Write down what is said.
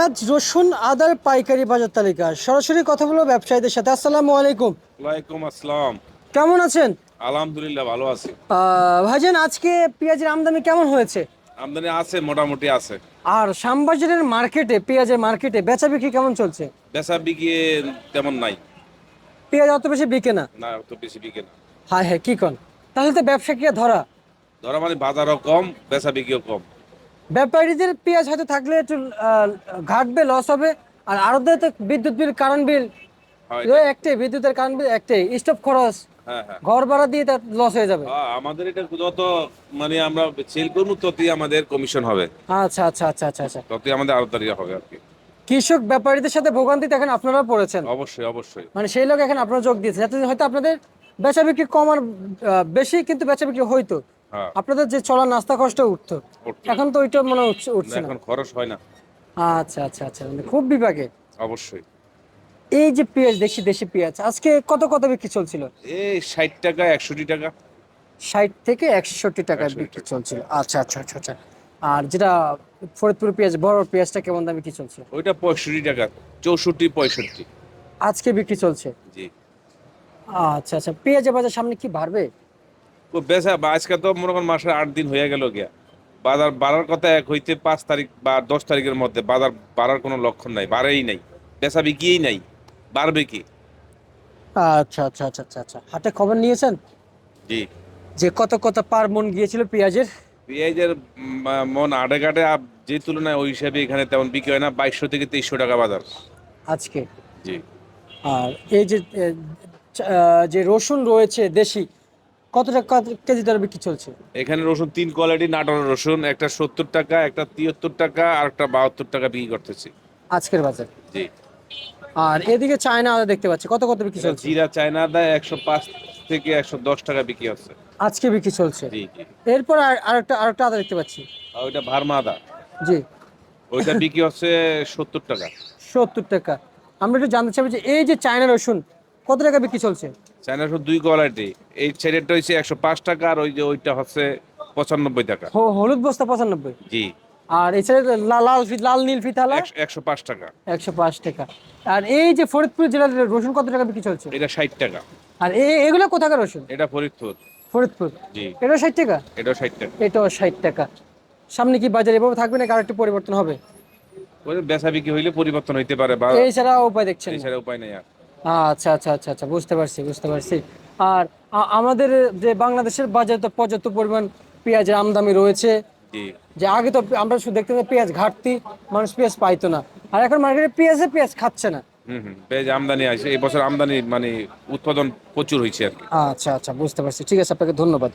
পেঁয়াজ রসুন আদার পাইকারি বাজার তালিকা। সরাসরি কথা বলব ব্যবসায়ীদের সাথে। আসসালামু আলাইকুম। ওয়ালাইকুম আসসালাম। কেমন আছেন? আলহামদুলিল্লাহ ভালো আছি। ভাইজান আজকে পেঁয়াজের আমদানি কেমন হয়েছে? আমদানি আছে মোটামুটি আছে। আর শ্যামবাজারের মার্কেটে পেঁয়াজের মার্কেটে বেচা বিক্রি কেমন চলছে? বেচা বিকিয়ে তেমন নাই। পেঁয়াজ অত বেশি বিকে না? না অত বেশি বিকে না। হ্যাঁ হ্যাঁ কি কন? তাহলে তো ব্যবসায়ীরা ধরা? ধরা মানে বাজারও কম বেচা বিকিও কম। ব্যাপারীদের পেঁয়াজ হয়তো থাকলে একটু ঘাটবে লস হবে। আর আরও তো বিদ্যুৎ বিল কারেন্ট বিল একটাই বিদ্যুতের কারেন্ট বিল একটাই। স্টোভ খরচ। হ্যাঁ হ্যাঁ। ঘর ভাড়া দিয়ে তার লস হয়ে যাবে। আমাদের এটা যত মানে আমরা সেল করব ততই আমাদের কমিশন হবে। আচ্ছা আচ্ছা আচ্ছা আচ্ছা আচ্ছা। ততই আমাদের হবে আর কি। কৃষক ব্যাপারীদের সাথে ভোগান্তিতে এখন আপনারা পড়েছেন। অবশ্যই অবশ্যই। মানে সেই লোক এখন আপনারা যোগ দিয়েছেন। এতদিন হয়তো আপনাদের বেচা বিক্রি কম আর আহ, বেশি কিন্তু বেচা বিক্রি হইতো হ্যাঁ আপনাদের যে চলার নাস্তা কষ্ট উঠতো। এখন তো ওইটা মনে হয় উঠছে- এখন খরচ হয় না। আচ্ছা আচ্ছা আচ্ছা মানে খুব বিভাগে অবশ্যই। এই যে পেঁয়াজ দেশি দেশি পেঁয়াজ আজকে কত কত বিক্রি চলছিল? এই ষাট টাকা একষট্টি টাকা। ষাট থেকে একষট্টি টাকায় বিক্রি চলছিল। আচ্ছা আচ্ছা আচ্ছা আচ্ছা। আর যেটা ফরিদপুর পেঁয়াজ বড় পেঁয়াজটা কেমন দামে কি চলছে ওইটা পঁয়ষট্টি টাকা চৌষট্টি পঁয়ষট্টি। আজকে বিক্রি চলছে? জি। আচ্ছা আচ্ছা পেঁয়াজের বাজার সামনে কি বাড়বে? বেচা বা আজকে তো মনে করেন মাসের আট দিন হয়ে গেল গিয়া। বাজার বাড়ার কথা এক হইতে পাঁচ তারিখ বা দশ তারিখের মধ্যে বাজার বাড়ার কোনো লক্ষণ নাই বাড়েই নাই বেচা বিকিয়েই নাই বাড়বে কি? আচ্ছা আচ্ছা আচ্ছা আচ্ছা আচ্ছা। হাটে খবর নিয়েছেন? জি। যে কত কত পার মন গিয়েছিল পেঁয়াজের? পেঁয়াজের মন আটে ঘাটে যে তুলনায় ওই হিসাবে এখানে তেমন বিক্রি হয় না বাইশশো থেকে তেইশশো টাকা বাজার। আজকে? জি। আর এই যে যে রসুন রয়েছে দেশি কত টাকা কত কেজি দরে বিক্রি চলছে? এখানে রসুন তিন কোয়ালিটি নাটোর রসুন একটা সত্তর টাকা একটা তিয়াত্তর টাকা আর একটা বাহাত্তর টাকা বিক্রি করতেছি। আজকের বাজার? জি। আর এদিকে চায়না আদা দেখতে পাচ্ছি কত কত বিক্রি চলছে? জিরা চায়না দেয় একশো পাঁচ থেকে একশো দশ টাকা বিক্রি হচ্ছে। আজকে বিক্রি চলছে? জি জি। এরপর আর- আরেকটা আরেকটা আদা দেখতে পাচ্ছি। আর ওইটা ভারমা আদা। জি। ওইটা বিক্রি হচ্ছে সত্তর টাকা। সত্তর টাকা। আমরা একটু জানতে চাইব যে এই যে চায়না রসুন কত টাকা বিক্রি চলছে? চায়না রসুন দুই কোয়ালিটি। এই ছেলেটা হচ্ছে একশো পাঁচ টাকা আর ওই যে ওইটা হচ্ছে পঁচানব্বই টাকা। হলুদ বস্তা পঁচানব্বই? জি। আর এছাড়া লাল লাল লাল নীল একশো- একশো পাঁচ টাকা। একশো পাঁচ টাকা। আর এই যে ফরিদপুর জেলার রসুন কত টাকা বিক্রি চলছে? এটা ষাট টাকা। আর এগুলো কোথাকার রসুন? এটা ফরিদপুর। ফরিদপুর? জি। এটা ষাট টাকা? এটাও ষাট টাকা। এটাও ষাট টাকা। সামনে কি বাজার এভাবে থাকবে না একটু পরিবর্তন হবে? বেচা বিক্রি হইলে পরিবর্তন হইতে পারে বা এছাড়া উপায় দেখছেন এছাড়া উপায় নেই আর। আচ্ছা আচ্ছা আচ্ছা আচ্ছা বুঝতে পারছি বুঝতে পারছি। আর আমাদের যে বাংলাদেশের বাজারে তো পর্যাপ্ত পরিমাণ পেঁয়াজের আমদানি রয়েছে। যে আগে তো আমরা শুধু দেখতে পেঁয়াজ ঘাটতি মানুষ পেঁয়াজ পাইতো না। আর এখন মার্কেটে পেঁয়াজে পেঁয়াজ খাচ্ছে না। হুম হুম পেঁয়াজ আমদানি আছে এই বছর আমদানি মানে উৎপাদন প্রচুর হয়েছে আর আচ্ছা আচ্ছা বুঝতে পারছি। ঠিক আছে আপনাকে ধন্যবাদ।